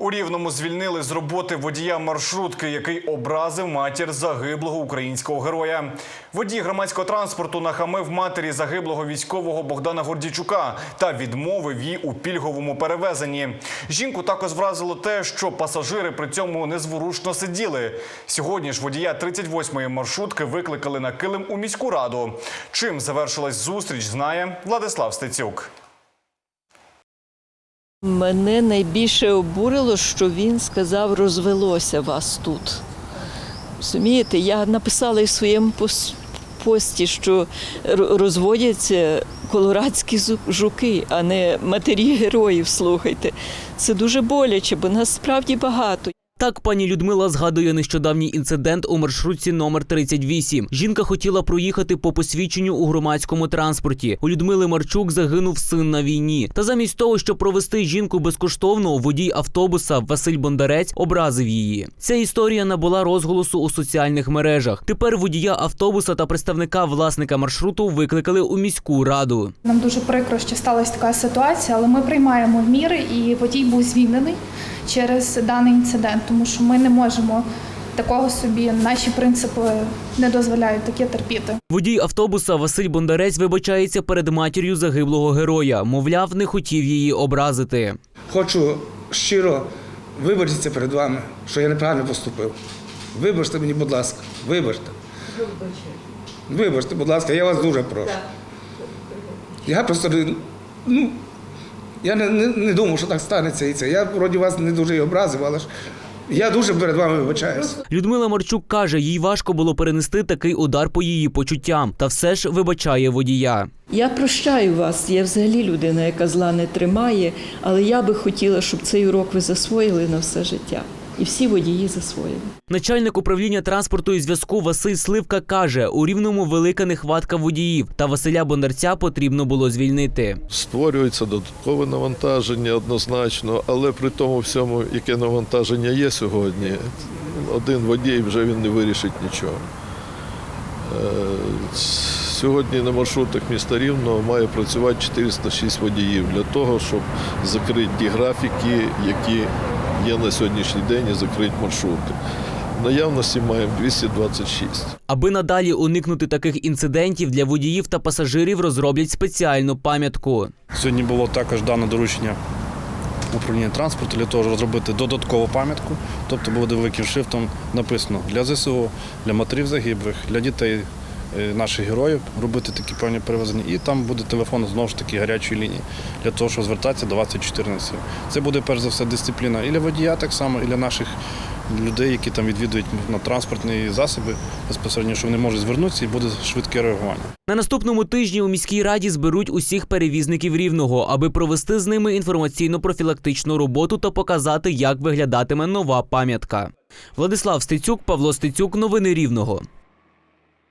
У Рівному звільнили з роботи водія маршрутки, який образив матір загиблого українського героя. Водій громадського транспорту нахамив матері загиблого військового Богдана Гордійчука та відмовив їй у пільговому перевезенні. Жінку також вразило те, що пасажири при цьому незворушно сиділи. Сьогодні ж водія 38-ї маршрутки викликали на килим у міську раду. Чим завершилась зустріч, знає Владислав Стецюк. Мене найбільше обурило, що він сказав, розвелося вас тут. Розумієте, я написала в своєму пості, що розводяться колорадські жуки, а не матері героїв. Слухайте. Це дуже боляче, бо нас справді багато. Так пані Людмила згадує нещодавній інцидент у маршрутці номер 38. Жінка хотіла проїхати по посвідченню у громадському транспорті. У Людмили Марчук загинув син на війні. Та замість того, щоб провести жінку безкоштовно, водій автобуса Василь Бондарець образив її. Ця історія набула розголосу у соціальних мережах. Тепер водія автобуса та представника власника маршруту викликали у міську раду. Нам дуже прикро, що сталася така ситуація, але ми приймаємо міри, і водій був звільнений через даний інцидент, тому що ми не можемо такого собі, наші принципи не дозволяють таке терпіти. Водій автобуса Василь Бондарець вибачається перед матір'ю загиблого героя. Мовляв, не хотів її образити. Хочу щиро вибачитися перед вами, що я неправильно поступив. Вибачте мені, будь ласка, вибачте. Вибачте, будь ласка, я вас дуже прошу. Я просто ну, я не, не, не думав, що так станеться і це. Я вроді вас не дуже і образив, але ж я дуже перед вами вибачаюсь. Людмила Марчук каже, їй важко було перенести такий удар по її почуттям, та все ж вибачає водія. Я прощаю вас. Я взагалі людина, яка зла не тримає, але я би хотіла, щоб цей урок ви засвоїли на все життя. І всі водії засвоїли. Начальник управління транспорту і зв'язку Василь Сливка каже, у рівному велика нехватка водіїв, та Василя Бондарця потрібно було звільнити. Створюється додаткове навантаження однозначно, але при тому всьому, яке навантаження є сьогодні, один водій вже він не вирішить нічого. Е, Сьогодні на маршрутах міста Рівного має працювати 406 водіїв для того, щоб закрити ті графіки, які є на сьогоднішній день і закрити маршрути. Наявності маємо 226. Аби надалі уникнути таких інцидентів для водіїв та пасажирів розроблять спеціальну пам'ятку. Сьогодні було також дане доручення управління транспорту для того, щоб розробити додаткову пам'ятку. Тобто буде великим шрифтом написано для ЗСУ, для матерів загиблих, для дітей наших героїв робити такі певні перевезення. І там буде телефон знову ж таки гарячої лінії для того, щоб звертатися 24 на 7. Це буде перш за все дисципліна і для водія, так само, і для наших людей, які там відвідують на транспортні засоби безпосередньо, що вони можуть звернутися і буде швидке реагування. На наступному тижні у міській раді зберуть усіх перевізників рівного, аби провести з ними інформаційно-профілактичну роботу та показати, як виглядатиме нова пам'ятка. Владислав Стецюк, Павло Стецюк, новини Рівного.